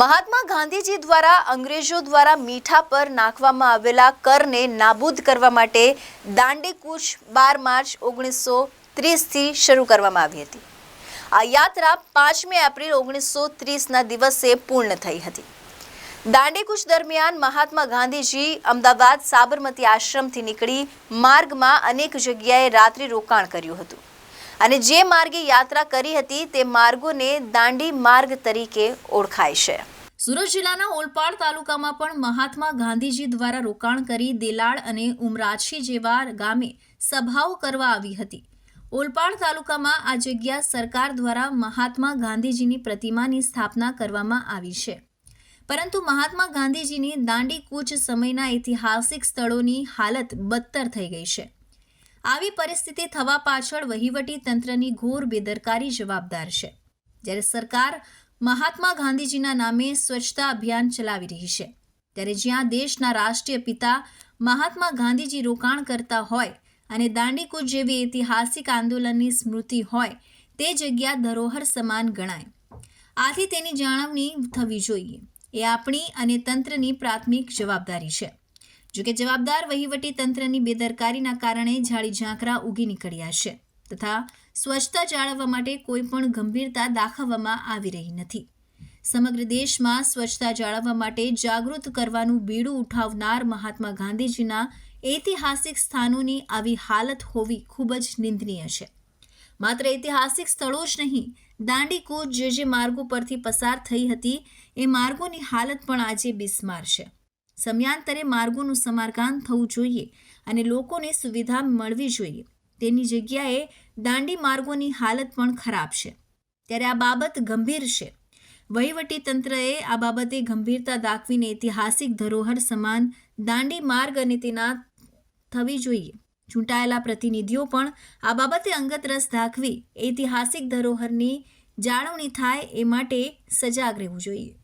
મહાત્મા ગાંધીજી દ્વારા અંગ્રેજો દ્વારા મીઠા પર નાખવામાં આવેલા કરને નાબૂદ કરવા માટે દાંડી કૂચ બાર માર્ચ ઓગણીસો ત્રીસથી શરૂ કરવામાં આવી હતી. આ યાત્રા પાંચમી એપ્રિલ ઓગણીસો ત્રીસના દિવસે પૂર્ણ થઈ હતી. દાંડી કૂચ દરમિયાન મહાત્મા ગાંધીજી અમદાવાદ સાબરમતી આશ્રમથી નીકળી માર્ગમાં અનેક જગ્યાએ રાત્રિ રોકાણ કર્યું હતું. અને જે માર્ગે યાત્રા કરી હતી તે માર્ગોને દાંડી માર્ગ તરીકે ઓળખાય છે. સુરત જિલ્લાના ઓલપાડ તાલુકામાં પણ મહાત્મા ગાંધીજી દ્વારા રોકાણ કરી દેલાડ અને ઉમરાછી જેવા ગામે સભાઓ કરવા આવી હતી. ઓલપાડ તાલુકામાં આ જગ્યા સરકાર દ્વારા મહાત્મા ગાંધીજીની પ્રતિમાની સ્થાપના કરવામાં આવી છે. પરંતુ મહાત્મા ગાંધીજીની દાંડી કૂચ સમયના ઐતિહાસિક સ્થળોની હાલત બદતર થઈ ગઈ છે. આવી પરિસ્થિતિ થવા પાછળ વહીવટી તંત્રની ઘોર બેદરકારી જવાબદાર છે. જ્યારે સરકાર મહાત્મા ગાંધીજીના નામે સ્વચ્છતા અભિયાન ચલાવી રહી છે, ત્યારે જ્યાં દેશના રાષ્ટ્રીય પિતા મહાત્મા ગાંધીજી રોકાણ કરતા હોય અને દાંડીકૂચ જેવી ઐતિહાસિક આંદોલનની સ્મૃતિ હોય, તે જગ્યા ધરોહર સમાન ગણાય. આથી તેની જાળવણી થવી જોઈએ. એ આપણી અને તંત્રની પ્રાથમિક જવાબદારી છે. જોકે જવાબદાર વહીવટી તંત્રની બેદરકારીના કારણે જાળી ઝાંખરા ઉગી નીકળ્યા છે તથા સ્વચ્છતા જાળવવા માટે કોઈ પણ ગંભીરતા દાખવવામાં આવી રહી નથી. સમગ્ર દેશમાં સ્વચ્છતા જાળવવા માટે જાગૃત કરવાનું બીડું ઉઠાવનાર મહાત્મા ગાંધીજીના ઐતિહાસિક સ્થાનોની આવી હાલત હોવી ખૂબ જ નિંદનીય છે. માત્ર ઐતિહાસિક સ્થળો જ નહીં દાંડી કૂચ જે જે માર્ગો પરથી પસાર થઈ હતી એ માર્ગોની હાલત પણ આજે બિસ્માર છે. સમયાંતરે માર્ગોનું સમારકામ થવું જોઈએ અને લોકોને સુવિધા મળવી જોઈએ. તેની જગ્યાએ દાંડી માર્ગોની હાલત પણ ખરાબ છે. ત્યારે આ બાબત ગંભીર છે. વહીવટી તંત્રએ આ બાબતે ગંભીરતા દાખવીને ઐતિહાસિક ધરોહર સમાન દાંડી માર્ગ અને તેના થવી જોઈએ. ચૂંટાયેલા પ્રતિનિધિઓ પણ આ બાબતે અંગત રસ દાખવી ઐતિહાસિક ધરોહરની જાળવણી થાય એ માટે સજાગ રહેવું જોઈએ.